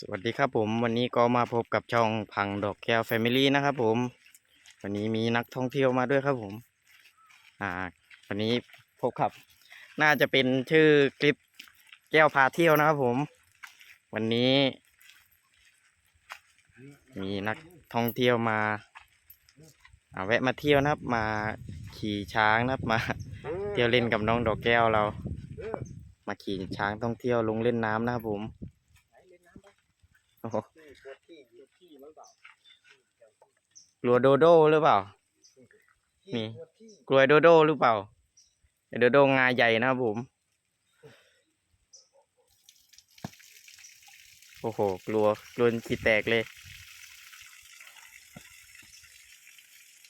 สวัสดีครับผมวันนี้ก็มาพบกับช่องพังดอกแก้วแฟมิลี่นะครับผม วันนี้มีนักท่องเที่ยวมาด้วยครับผม อ่า วันนี้พบกับ น่าจะเป็นชื่อคลิปแก้วพาเที่ยวนะครับผม วันนี้ มีนักท่องเที่ยวมาอาแวะมาเที่ยวนะครับ มาขี่ช้างนะครับมาเที่ยวเล่นกับน้องดอกแก้วเรา มาขี่ช้างท่องเที่ยวลงเล่นน้ำนะครับผมอ กลัวโดโดหรือเปล่า มีกลัวโดโดหรือเปล่าโดโดงาใหญ่นะครับผม โอ้โห กลัวกลัวขีดแตกเลย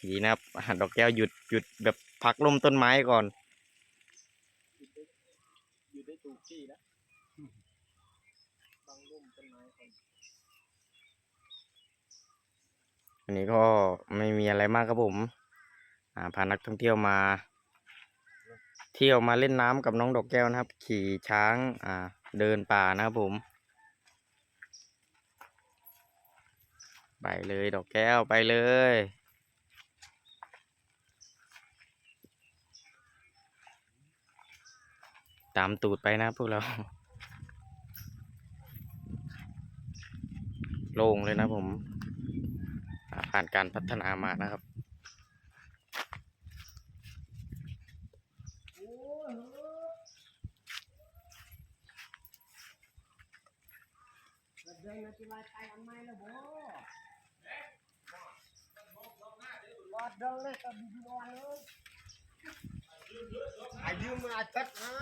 ดีนะครับดอกแก้วหยุดหยุดแบบพักล่มต้นไม้ก่อน อยู่ได้ถูกที่นะบังร่มต้นไม้คน อันนี้ก็ไม่มีอะไรมากครับผมอ่าพานักท่องเที่ยวมา เที่ยวมาเล่นน้ำกับน้องดอกแก้วนะครับ ขี่ช้างอ่าเดินป่านะครับผม ไปเลยดอกแก้วไปเลยตามตูดไปนะพวกเรา โล่งเลยนะผม ผ่านการพัฒนามานะครับเดินมาที่ว่าไปทำไมล่ะบ่รอดเดินเลยก็ดูดูวันเลยอายืมมาจัดนะ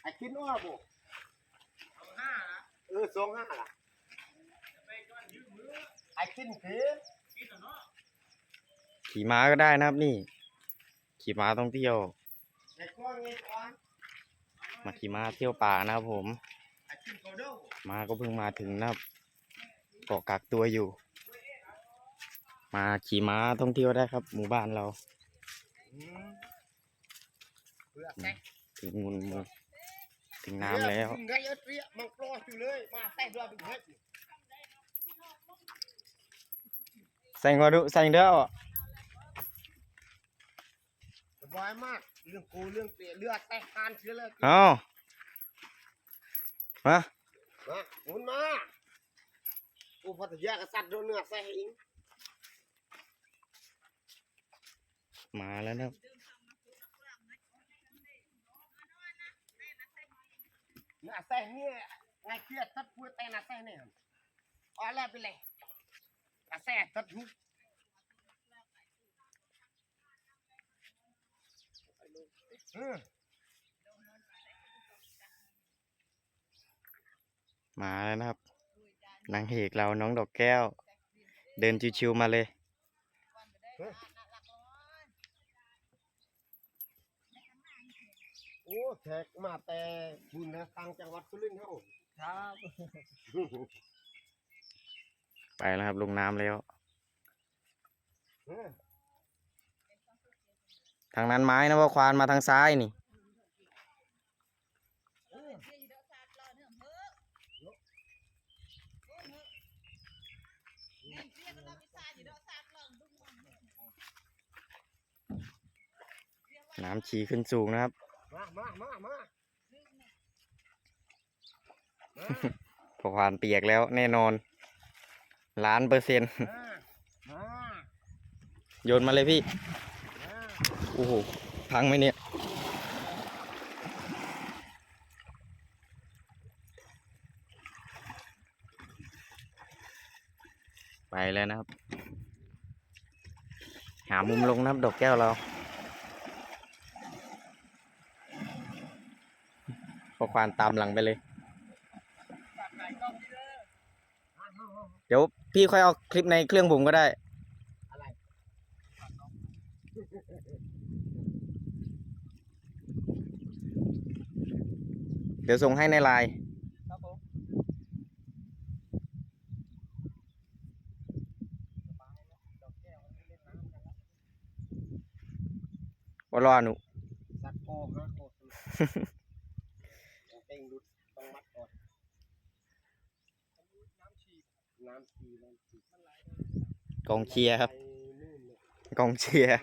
ไอ้คิดว่าบ่ อสองห้าล่ะไอ้คิดคือขี่ม้าก็ได้นะครับนี่ ขี่ม้าท่องเที่ยวไอ้ก้อนไอ้ก้อนมาขี่ม้าเที่ยวป่านะครับผมไอ้คิดเขาเด้อมาก็เพิ่งมาถึงนะครับเกาะกักตัวอยู่ มาขี่ม้าท่องเที่ยวได้ครับ หมู่บ้านเราอืมเพื่อแตะถึงมุนมุน ถึงน้ำแล้ว ไงเอ้ยเตี้ยมันปลอดอยู่เลย มาแตะด้วยเป็นเฮ็ดใส่งอดูใส่เด้อสบายมาก เรื่องกูเรื่องเปลี่ยเลือดแตะคานเชื้อเลยเอามามาหมุนมากูพัทยากษัตริย์โดนเนื้อแซ่อิงมาแล้วนะครับ นื้อแซ่เนี่ยไงเครียดทัดพูดแต่น่ะแซ่เนี่ยอ๋อแล้วไปเลยน่ะแซ่ทัดทุกเออมาแล้วนะครับนางเอกเราน้องดอกแก้ว เดินชิวๆมาเลย โอ้ แขกมาแต่บุญนะทางจังหวัดสุรินทร์เฮาครับไปแล้วครับลงน้ำแล้ว เออทางนั้นไม้นะว่าควานมาทางซ้ายนี่ น้ำฉีขึ้นสูงนะครับ มามามามามาพอควานเปียกแล้วแน่นอน ล้านเปอร์เซ็นต์มาโยนมาเลยพี่มาโอ้โห พังไหมเนี่ย ไปแล้วนะครับ หามุมลงนะครับ ดอกแก้วเรา พอ ควานตามหลังไปเลย เดี๋ยวพี่ค่อยเอาคลิปในเครื่องผมก็ได้ เดี๋ยวส่งให้ในไลน์ว่ารอหนูสัตว์ต้องเต็งดูต้องมัดก่อนน้ำชี น้ำชีน้ำชีกองเชียร์ครับไปนู่นเลยกองเชียร์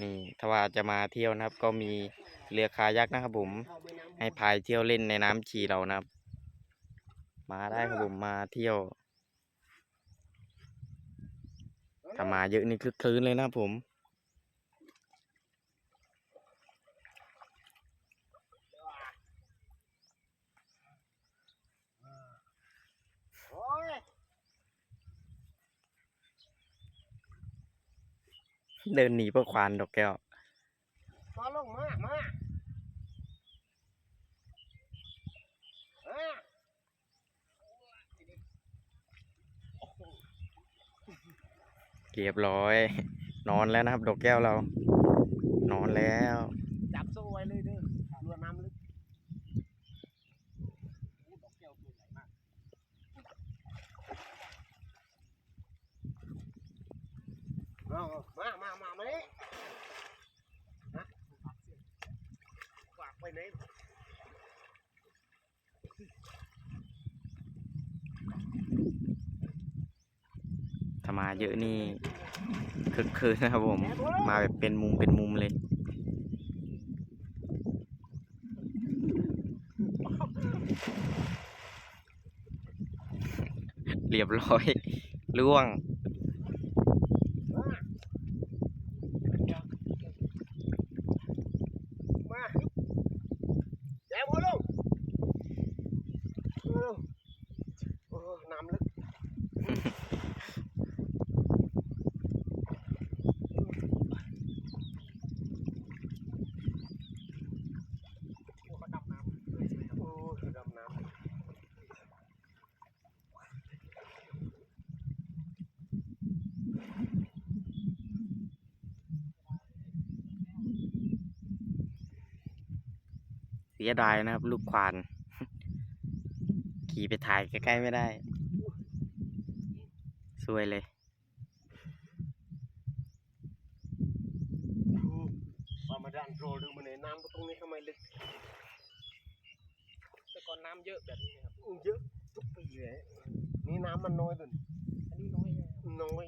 นี่ถ้าว่าจะมาเที่ยวนะครับ ก็มีเรือคายักนะครับผมเข้าไปน้ำให้พายเที่ยวเล่นในน้ำชีเรานะครับ มาได้ครับผมมาเที่ยวถ้ามาเยอะนี่คึกคืนเลยนะครับผม โอ้ย เดินหนีเพื่อควานดอกแก้วมาลงมา มาเอ้ยเรียบร้อย นอนแล้วนะครับ ดอกแก้วเรา นอนแล้ว จับโซ่ไว้เลยเด้อรัวน้ำลึกโอ้ดอกแก้วตัวใหญ่มากเอามา มา มามานี่ฮะฝากไปไหน ถ้า มาเยอะนี่คึกคืนนะครับผม มาแบบเป็นมุมเป็นมุมเลย เรียบร้อยล่วง มามาแย่หัวลงเอาโอ้น้ำลึก โอ้เขาดำน้ำด้วยใช่ไหมครับโอ้เขาดำน้ำ เสียดายนะครับ ลูกควาน ขี่ไปถ่ายใกล้ๆไม่ได้ สวยเลยว่ามาดันโรลดูมันในน้ำตรงนี้ทำไมลึก แต่ก่อนน้ำเยอะแบบนี้นะครับอืมเยอะทุกปีเลยนี่น้ำมันน้อยตัวนี้อันนี้น้อยเลยครับ น้อย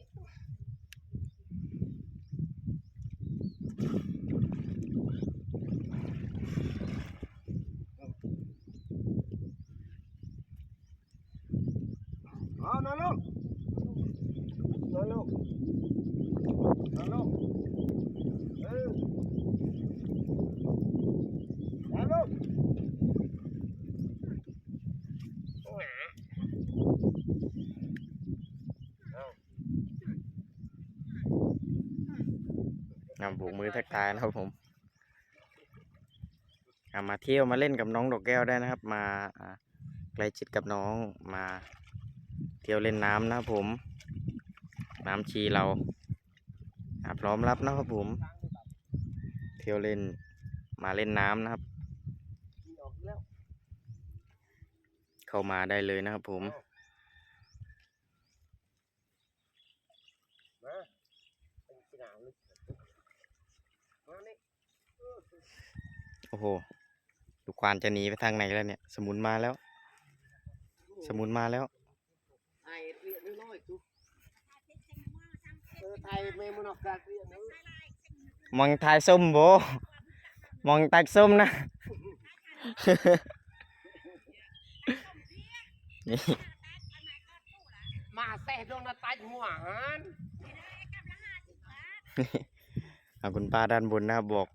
เอานอนลงนอนลงนอนลงเออนอนลงหงา เอางามโบกมือทักทายนะครับผมมาเที่ยวมาเล่นกับน้องดอกแก้วได้นะครับ มาใกล้ชิดกับน้องมาเที่ยวเล่นน้ำนะครับผม น้ำชีเราพร้อมรับนะครับผม เที่ยวเล่นมาเล่นน้ำนะครับ เข้ามาได้เลยนะครับผม มาเป็นสนามลึกมานี่เออ โอ้โห ลูกควานจะหนีไปทางไหนแล้วเนี่ย สมุนมาแล้ว สมุนมาแล้วไทยเรียนน้อยๆจุเออไทยเมมุนอกกาเรียนนะมองทายส้มโบมองตักส้มนะ นี่มาแซ่ดวงนาตายหัวหันเอาคุณป้าด้านบนนะครับบอก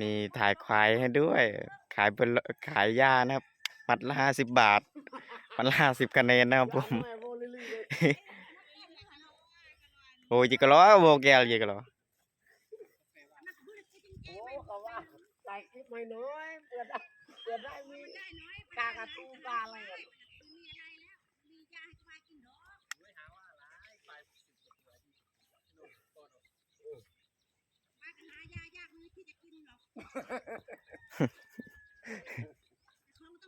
นี่ถ่ายควายให้ด้วย ขายเป็นขายหญ้านะครับ มัดละห้าสิบบาท มัดละห้าสิบคะแนนนะครับผมแม่โบลิลี่เลยโอ้ยจิกะล้อโบแกลจิกะล้อโอ้เขาว่าใส่คลิปไม่น้อยเปิดได้เปิดได้มีกากระตูกาอะไรกัน เขาต้อ ง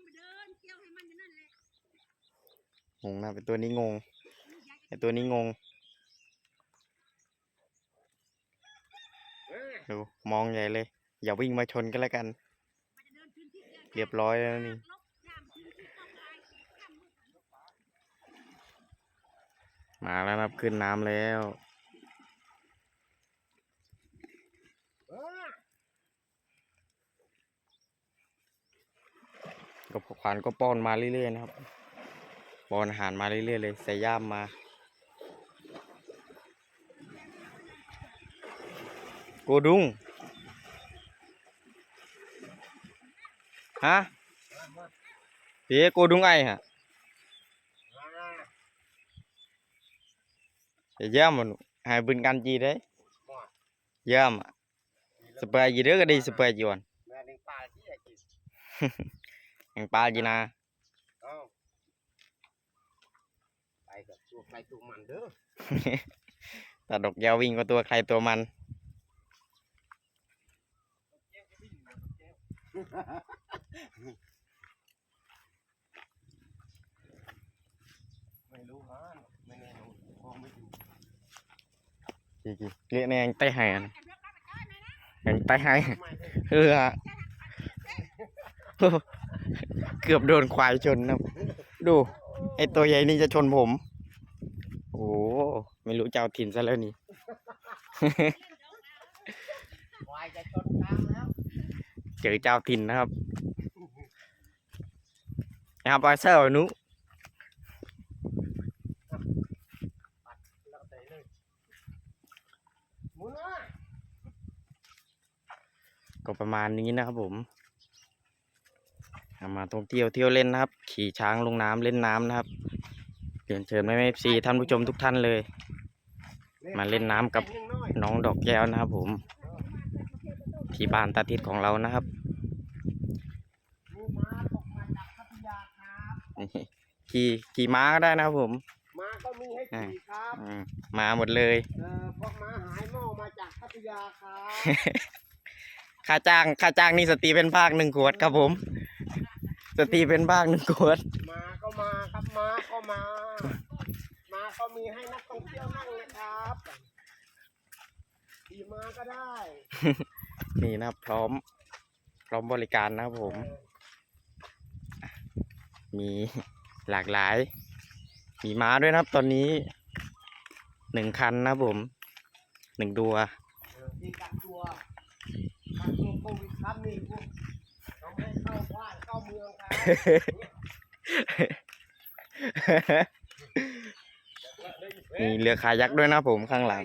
ไปเดินเที่ยวให้มันอยู่นั่นแหละงงนะเป็นตัวนี้งงไอตัวนี้งงเออดูมองใหญ่เลย อย่าวิ่งมาชนกันแล้วกันมันจะเดินขึ้นที่แก้วเรียบร้อยแล้วนี่ลบยามขึ้นที่ต้องลายข้ามมืดมาแล้วนะครับขึ้นน้ำแล้ว เออ ก็ขวานก็ป้อนมาเรื่อยๆนะครับป้อนอาหารมาเรื่อยๆเลยใส่ย่ามมา โกดุงฮะเพี่โกดุงไอฮะอ่าอย่าเยี่ยมมันหายบึนกันจีได้เยี่ยมอะสเปรย์จีเด้อก็ได้สเปรย์จีวัน แม่ดึงปลาที่ไอ้จียังปลาจีนาเอ้าไปกับตัวใครตัวมันเด้อแต่ดอกยาววิ่งก็ตัวใครตัวมัน ไม่รู้ฮะไม่แน่นอนมองไม่ถูกจีจีเรียกแนงไต้หายอะยังไต้หายไม่ได้เออฮะ เกือบโดนควายชนนะดู ไอตัวใหญ่นี่จะชนผม โอ้ไม่รู้จะเอาถิ่นซะแล้วนี่ควายจะชนช้างแล้ว เจอเจ้าถิ่นนะครับนะครับไปเซอร์นุแล้วเตะเลยหมุนนะก็ประมาณนี้นะครับผม มาท่องเที่ยวเที่ยวเล่นนะครับ ขี่ช้างลงน้ำเล่นน้ำนะครับเรียนเชิญแม่แม่ซีท่านผู้ชมทุกท่านเลย มาเล่นน้ำกับนิดหน่อยน้องดอกแก้วนะครับ ผม ที่บ้านตาทิศของเรานะครับมูม้าตกมาจากพัทยาครับนี่ขี่ขี่ม้าก็ได้นะครับผมม้าก็มีให้ขี่ครับอืมมาหมดเลยเออพวกม้าหายหม้อมาจากพัทยาครับค่าจ้างค่าจ้างนี่สตรีเป็นภาคหนึ่งขวดครับผม สตรีเป็นภาคหนึ่งขวดมาก็มาครับมาก็มา มาก็มีให้นักท่องเที่ยวนั่งนะครับขี่มาก็ได้ นี่นะครับพร้อม พร้อมบริการนะครับผม มีหลากหลาย มีม้าด้วยนะครับ ตอนนี้หนึ่งคันนะครับผมหนึ่งตัวเออที่กักตัวกักตัวโควิดครับนี่พวกเราไม่ให้เข้าบ้านเข้าเมีเรือคายักด้วยนะผมข้างหลัง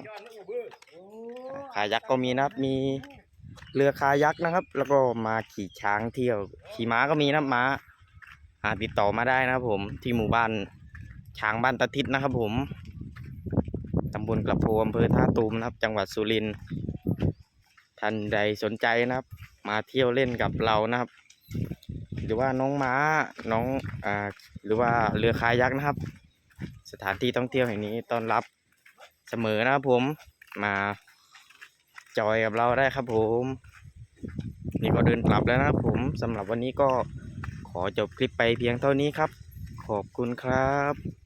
คายักก็มีนะครับ มีเรือคายักนะครับ แล้วก็มาขี่ช้างเที่ยว ขี่ม้าก็มีนะม้าหาติดต่อมาได้นะครับผมที่หมู่บ้านช้างบ้านตะทิศนะครับผมตำบลกระโพอำเภอท่าตูมนะครับ จังหวัดสุรินทร์ท่านใดสนใจนะครับ มาเที่ยวเล่นกับเรานะครับ หรือว่าน้องม้าน้องอ่าหรือว่าเรือคายักนะครับ สถานที่ท่องเที่ยวแห่งนี้ต้อนรับเสมอนะครับผมมาจอยกับเราได้ครับผม นี่ก็เดินกลับแล้วนะครับผมสำหรับวันนี้ก็ขอจบคลิปไปเพียงเท่านี้ครับ ขอบคุณครับ